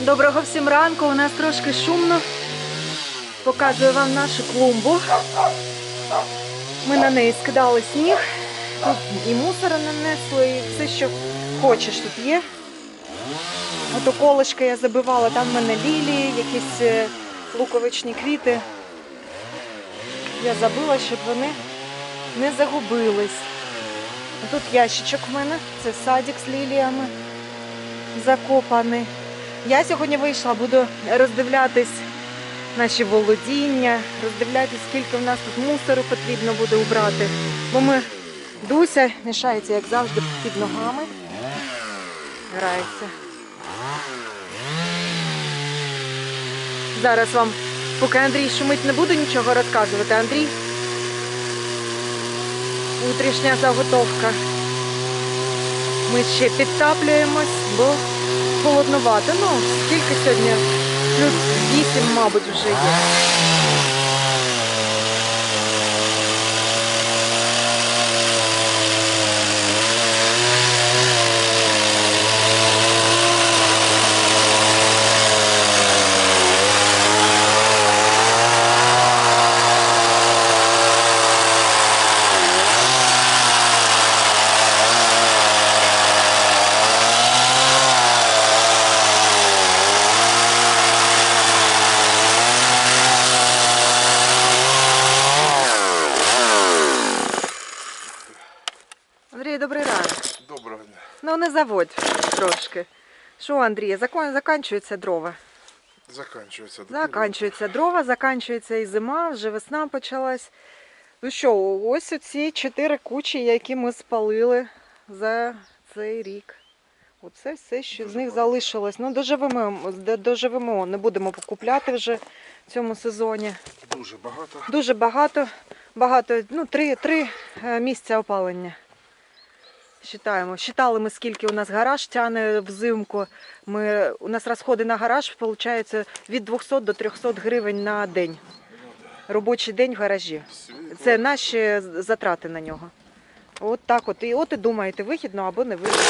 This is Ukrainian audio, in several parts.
Доброго всім ранку. У нас трошки шумно. Показую вам нашу клумбу. Ми на неї скидали сніг. Тут і мусора нанесли, і все, що хочеш тут є. Ото колишки я забивала, там в мене лілії, якісь е, луковичні квіти. Я забила, щоб вони не загубились. Тут ящичок в мене, це садик з ліліями закопаний. Я сьогодні вийшла, буду роздивлятись наші володіння, роздивлятись, скільки в нас тут мусору потрібно буде убрати. Бо ми Дуся мішається, як завжди, під ногами. Грається. Зараз вам, поки Андрій шумить, не буду нічого розказувати. Андрій. Утрішня заготовка. Ми ще підтаплюємось, бо холодновато. Ну, скільки сьогодні? Плюс 8, мабуть, вже є. Андрій, добрий ранок. Доброго дня. Ну не заводь трошки. Що, Андрій, закон... заканчуються дрова. Заканчується. Заканчуються дрова, заканчується і зима, вже весна почалась. Ну що, ось оці чотири кучі, які ми спалили за цей рік. Оце все, що з них залишилось. Ну, доживемо, доживемо, не будемо покупляти вже в цьому сезоні. Дуже багато. Дуже багато, багато, ну, три, три е, місця опалення. Считаємо. Считали ми, скільки у нас гараж тяне взимку. Ми, у нас розходи на гараж виходить від 200 до 300 гривень на день. Робочий день в гаражі. Це наші затрати на нього. От так от. І от і думаєте, вихідно або не вихідно.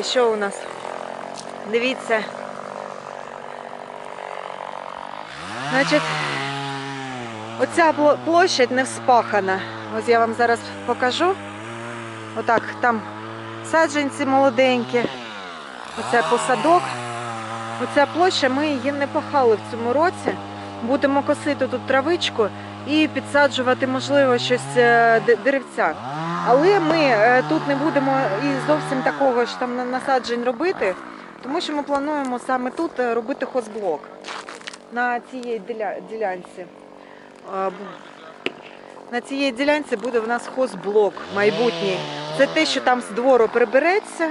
Далі, що у нас. Дивіться. Значить, оця пло- площадь не вспахана. Ось я вам зараз покажу. Отак, там саджанці молоденькі. Оце посадок. Оця площа, ми її не пахали в цьому році. Будемо косити тут травичку і підсаджувати, можливо, щось е, деревця. Але ми е, тут не будемо і зовсім такого ж там насаджень робити, тому що ми плануємо саме тут е, робити хозблок на цій ділянці. На цій ділянці буде в нас хозблок майбутній. Це те, що там з двору прибереться,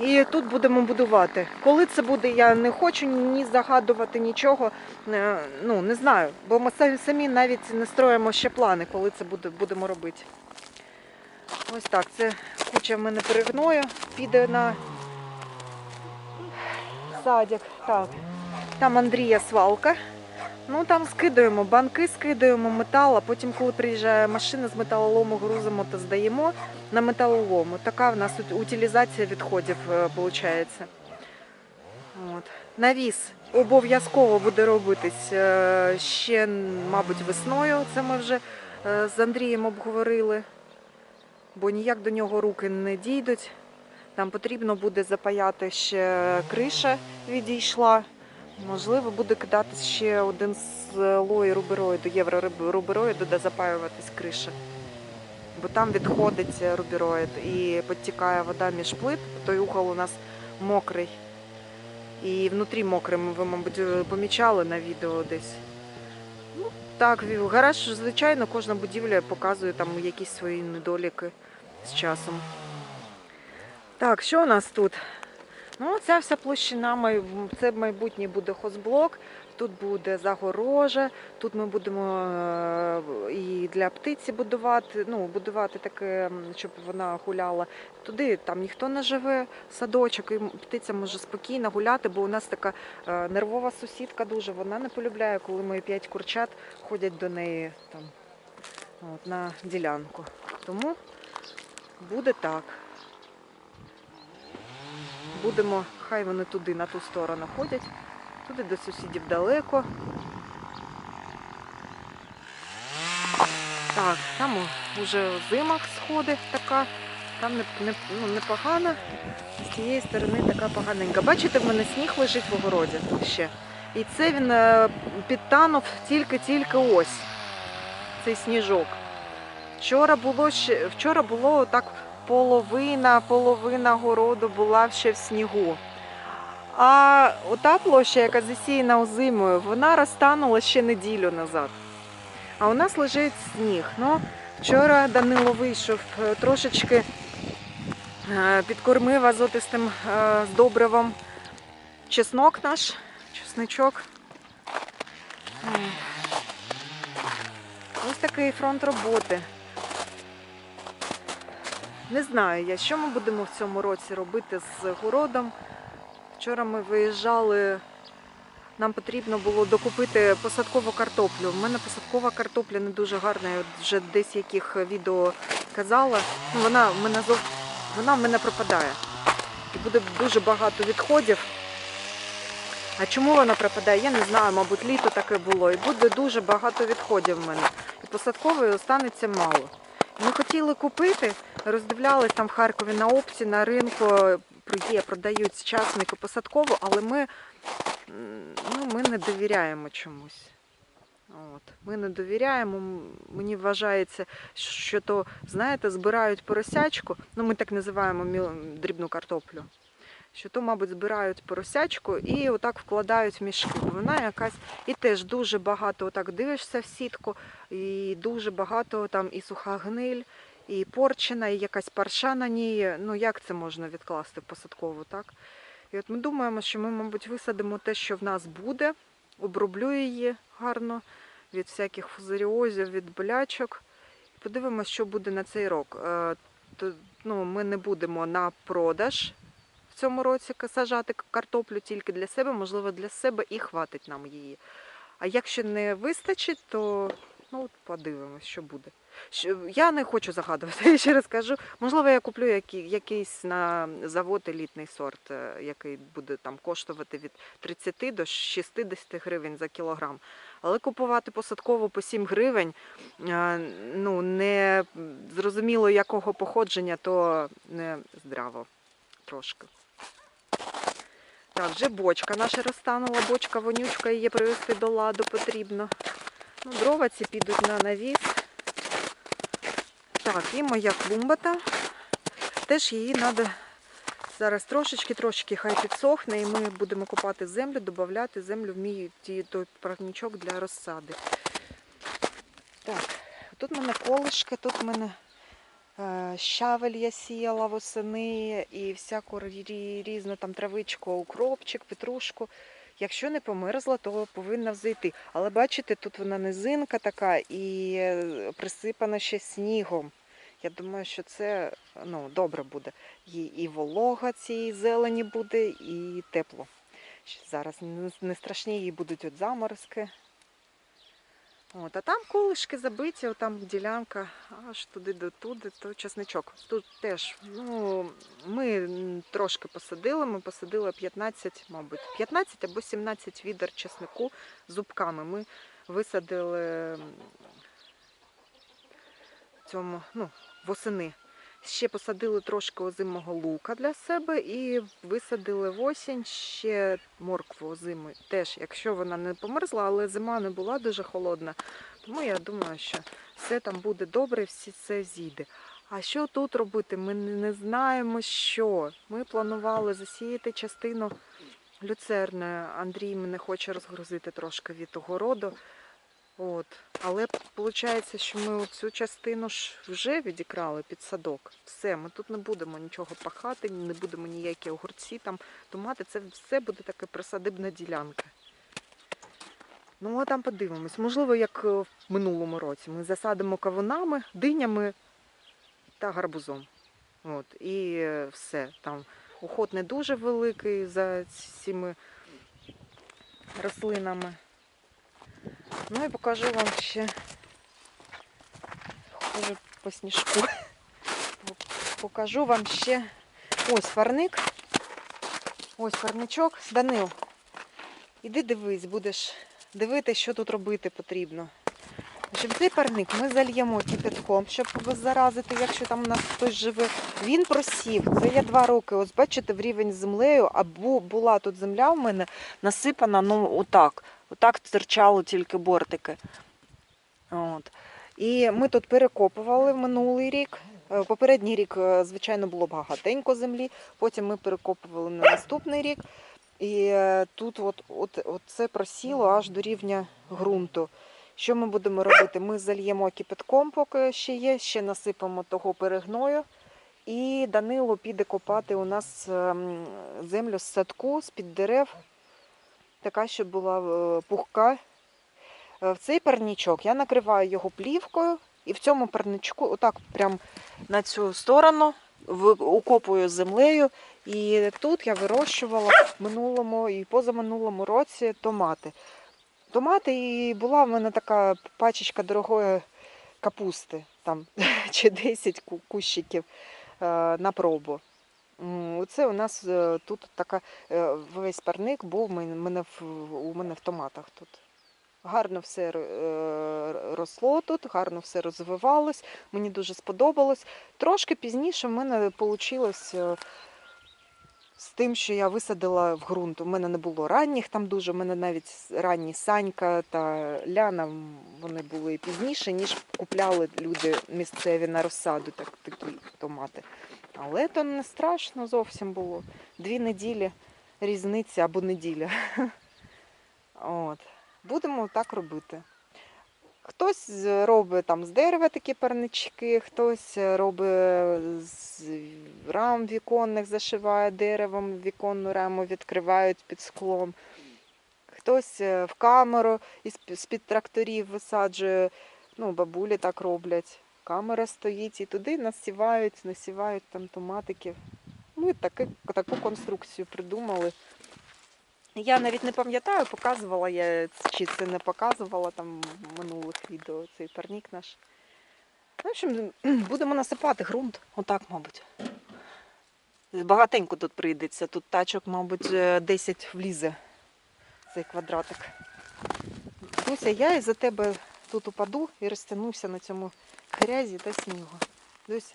і тут будемо будувати. Коли це буде, я не хочу ні загадувати нічого. е, Ну не знаю, бо ми самі- навіть не строїмо ще плани, коли це буде, будемо робити. Ось так, це куча в мене перегною, піде на садик. Так. Там Андрія свалка. Ну там скидаємо банки, скидаємо метал, а потім, коли приїжджає машина з металолому, грузимо та здаємо на металолому. Така в нас утилізація відходів виходить. От. Навіс обов'язково буде робитись е, ще, мабуть, весною. Це ми вже е, з Андрієм обговорили, бо ніяк до нього руки не дійдуть. Там потрібно буде запаяти ще криша відійшла. Можливо, буде кидатись ще один слой рубероїду, єврорубероїду, де запаюватись криша. Бо там відходить рубероїд і підтікає вода між плит, той угол у нас мокрий. І внутрі мокрим, ви, мабуть, помічали на відео десь. Ну, так, гараж, звичайно, кожна будівля показує там якісь свої недоліки з часом. Так, що у нас тут? Ну, ця вся площина, це майбутній буде хозблок. тут буде загорожа, тут ми будемо е, і для птиці будувати, ну, будувати таке, щоб вона гуляла. Туди там ніхто не живе, садочок, і птиця може спокійно гуляти, бо у нас така е, нервова сусідка дуже. Вона не полюбляє, коли мої п'ять курчат ходять до неї там от, на ділянку. Тому буде так. Будемо, хай вони туди, на ту сторону ходять, туди до сусідів далеко. Так, там вже зимах сходить така, там не, не, ну, непогана, з цієї сторони така поганенька. Бачите, в мене сніг лежить в огороді ще. І це він е, підтанув тільки-тільки ось цей сніжок. Вчора було ще вчора було так половина, половина городу була ще в снігу. А ота площа, яка засіяна озимою, вона розтанула ще неділю назад. А у нас лежить сніг. Ну, вчора Данило вийшов е, трошечки е, підкормив азотистим е, добривом чеснок наш, чесничок. Ось такий фронт роботи. Не знаю я, що ми будемо в цьому році робити з городом. Вчора ми виїжджали, нам потрібно було докупити посадкову картоплю. У мене посадкова картопля не дуже гарна, я вже десь яких відео казала. Ну, вона, в мене зов... вона в мене пропадає. І буде дуже багато відходів. А чому вона пропадає? Я не знаю, мабуть, літо таке було. І буде дуже багато відходів в мене. І посадкової останеться мало. Ми хотіли купити, роздивлялись там в Харкові на опці, на ринку є, продають часники посадкову, але ми, ну, ми не довіряємо чомусь. От. Ми не довіряємо. Мені вважається, що то, знаєте, збирають поросячку, ну ми так називаємо дрібну картоплю. Що то, мабуть, збирають поросячку і отак вкладають в мішки. Вона якась і теж дуже багато отак дивишся в сітку, і дуже багато там і суха гниль, і порчена, і якась парша на ній. Ну як це можна відкласти в посадкову, так? І от ми думаємо, що ми, мабуть, висадимо те, що в нас буде, оброблю її гарно від всяких фузаріозів, від болячок. Подивимося, що буде на цей рок. Е, ну, ми не будемо на продаж в цьому році сажати картоплю тільки для себе, можливо, для себе і хватить нам її. А якщо не вистачить, то ну, от подивимось, що буде. Я не хочу загадувати, я ще раз кажу. Можливо, я куплю який, якийсь на завод елітний сорт, е, який буде там коштувати від 30 до 60 гривень за кілограм. Але купувати посадково по 7 гривень, е, ну не зрозуміло якого походження, то не здраво трошки. Так, вже бочка наша розтанула, бочка вонючка, її привести до ладу потрібно. Дрова ці підуть на навіс. Так, і моя клумба там. Теж її треба зараз трошечки-трошечки хай підсохне, і ми будемо копати землю, додати землю в мій той парничок для розсади. Так, тут в мене колишки, тут в мене е, щавель я сіяла восени і всяку різну там травичку, укропчик, петрушку. Якщо не померзла, то повинна взойти. Але бачите, тут вона низинка така і е, присипана ще снігом. Я думаю, що це ну, добре буде. І, і волога цієї зелені буде, і тепло. Зараз не, страшні їй будуть от заморозки. От, а там колишки забиті, там ділянка аж туди до туди, то чесничок. Тут теж, ну, ми трошки посадили, ми посадили 15, мабуть, 15 або 17 відер чеснику зубками. Ми висадили цьому, ну, восени. Ще посадили трошки озимого лука для себе і висадили в осінь ще моркву озиму. Теж, якщо вона не померзла, але зима не була дуже холодна. Тому я думаю, що все там буде добре, всі це зійде. А що тут робити? Ми не знаємо, що. Ми планували засіяти частину люцерни. Андрій мене хоче розгрузити трошки від огороду. От. Але виходить, що ми цю частину ж вже відікрали під садок. Все, ми тут не будемо нічого пахати, не будемо ніякі огурці там, томати. Це все буде така присадибна ділянка. Ну, а там подивимось. Можливо, як е, в минулому році. Ми засадимо кавунами, динями та гарбузом. От, і е, все. Там уход не дуже великий за цими рослинами. Ну і покажу вам ще Хожу по сніжку. Покажу вам ще ось парник. Ось парничок. Данил, іди дивись, будеш дивитися, що тут робити потрібно. Щоб цей парник ми зальємо кипятком, щоб заразити, якщо там у нас хтось живе. Він просів. Це я два роки. Ось бачите, в рівень з землею, а була тут земля в мене насипана, ну отак. Отак стирчало тільки бортики. От. І ми тут перекопували минулий рік. Е, Попередній рік, е, звичайно, було багатенько землі. Потім ми перекопували на наступний рік. І е, тут от, от, от це просіло аж до рівня ґрунту. Що ми будемо робити? Ми зальємо кипятком, поки ще є, ще насипемо того перегною. І Данило піде копати у нас ем, землю з садку, з-під дерев, така, щоб була е, пухка. Е, В цей парнічок я накриваю його плівкою, і в цьому парничку, отак прям на цю сторону, укопую землею. І тут я вирощувала в минулому і позаминулому році томати. Томати і була в мене така пачечка дорогої капусти, там чи 10 кущиків е, на пробу. Оце у нас е, тут така е, весь парник був мене у мене в томатах тут. Гарно все росло тут, гарно все розвивалось. Мені дуже сподобалось. Трошки пізніше в мене вийшло з тим, що я висадила в ґрунт. У мене не було ранніх там дуже. У мене навіть ранні Санька та Ляна вони були пізніше, ніж купляли люди місцеві на розсаду так, такі томати. Але то не страшно зовсім було. Дві неділі різниця або неділя. От. Будемо так робити. Хтось з- робить там з дерева такі парнички, хтось робить з рам віконних, зашиває деревом, віконну раму відкривають під склом. Хтось е, в камеру з-під тракторів висаджує. Ну, бабулі так роблять. Камера стоїть і туди насівають, насівають там томатиків. Ми таки, таку конструкцію придумали. Я навіть не пам'ятаю, показувала я чи це не показувала там в минулих відео цей парнік наш. В общем, будемо насипати ґрунт, отак, мабуть. Багатенько тут прийдеться. Тут тачок, мабуть, е, 10 влізе цей квадратик. Дуся, я із-за тебе тут упаду і розтягнуся на цьому грязі та снігу. Дуся.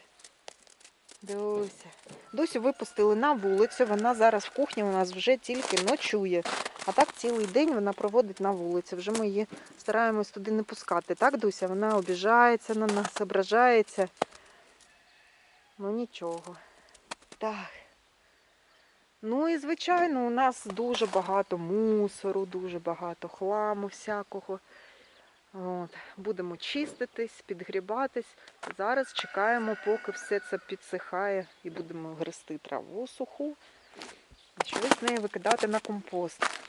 Дуся. Дусю випустили на вулицю. Вона зараз в кухні у нас вже тільки ночує. А так цілий день вона проводить на вулиці. Вже ми її стараємось туди не пускати. Так, Дуся? Вона обіжається на нас, ображається. Ну нічого. Так. Ну і звичайно, у нас дуже багато мусору, дуже багато хламу всякого. От. Будемо чиститись, підгрібатись. Зараз чекаємо, поки все це підсихає і будемо грести траву суху. Щось з неї викидати на компост.